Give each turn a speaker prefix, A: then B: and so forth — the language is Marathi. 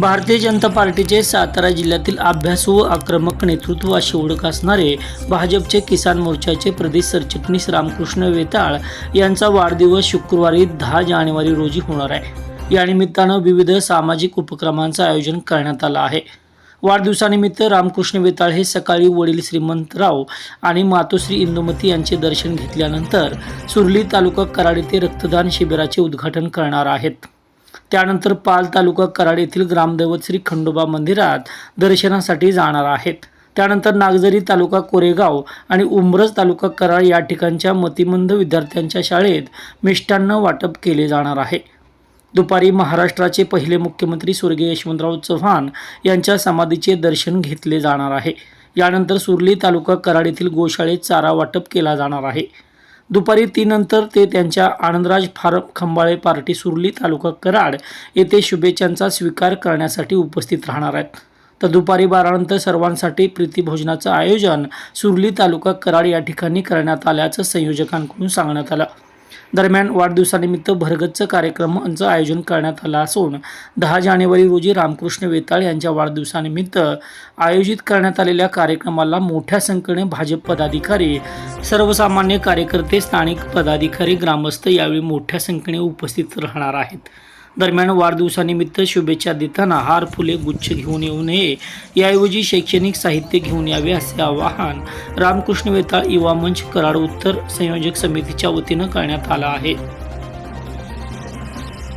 A: भारतीय जनता पार्टीचे सातारा जिल्ह्यातील अभ्यास व आक्रमक नेतृत्व अशी ओळख असणारे भाजपचे किसान मोर्चाचे प्रदेश सरचिटणीस रामकृष्ण वेताळ यांचा वाढदिवस शुक्रवारी दहा जानेवारी रोजी होणार आहे. या निमित्तानं विविध सामाजिक उपक्रमांचं आयोजन करण्यात आलं आहे. वाढदिवसानिमित्त रामकृष्ण वेताळ हे सकाळी वडील श्रीमंतराव आणि मातोश्री इंदुमती यांचे दर्शन घेतल्यानंतर सुरली तालुका कराड येथे रक्तदान शिबिराचे उद्घाटन करणार आहेत. त्यानंतर पाल तालुका कराड येथील ग्रामदैवत श्री खंडोबा मंदिरात दर्शनासाठी जाणार आहेत. त्यानंतर नागझरी तालुका कोरेगाव आणि उमरज तालुका कराड या ठिकाणच्या मतिमंद विद्यार्थ्यांच्या शाळेत मिष्टान्न वाटप केले जाणार आहे. दुपारी महाराष्ट्राचे पहिले मुख्यमंत्री स्वर्गीय यशवंतराव चव्हाण यांच्या समाधीचे दर्शन घेतले जाणार आहे. यानंतर सुरली तालुका कराड येथील गोशाळेत चारा वाटप केला जाणार आहे. दुपारी तीन नंतर ते त्यांच्या आनंदराज फार्म खंबाळे पार्टी सुरली तालुका कराड येथे शुभेच्छांचा स्वीकार करण्यासाठी उपस्थित राहणार आहेत. तर दुपारी बारानंतर सर्वांसाठी प्रीतीभोजनाचं आयोजन सुरली तालुका कराड या ठिकाणी करण्यात आल्याचं संयोजकांकडून सांगण्यात आलं. दरम्यान वाढदिवसानिमित्त भरगच्च कार्यक्रमांचं आयोजन करण्यात आलं असून दहा जानेवारी रोजी रामकृष्ण वेताळ यांच्या वाढदिवसानिमित्त आयोजित करण्यात आलेल्या कार्यक्रमाला मोठ्या संख्येने भाजप पदाधिकारी सर्वसामान्य कार्यकर्ते स्थानिक पदाधिकारी ग्रामस्थ यावेळी मोठ्या संख्येने उपस्थित राहणार आहेत. दरम्यान वाढदिवसानिमित्त शुभेच्छा देताना हार फुले गुच्छ घेऊन येऊ नये. याऐवजी शैक्षणिक साहित्य घेऊन यावे असे आवाहन रामकृष्ण वेताळ युवा मंच कराड उत्तर संयोजक समितीच्या वतीनं करण्यात आलं आहे.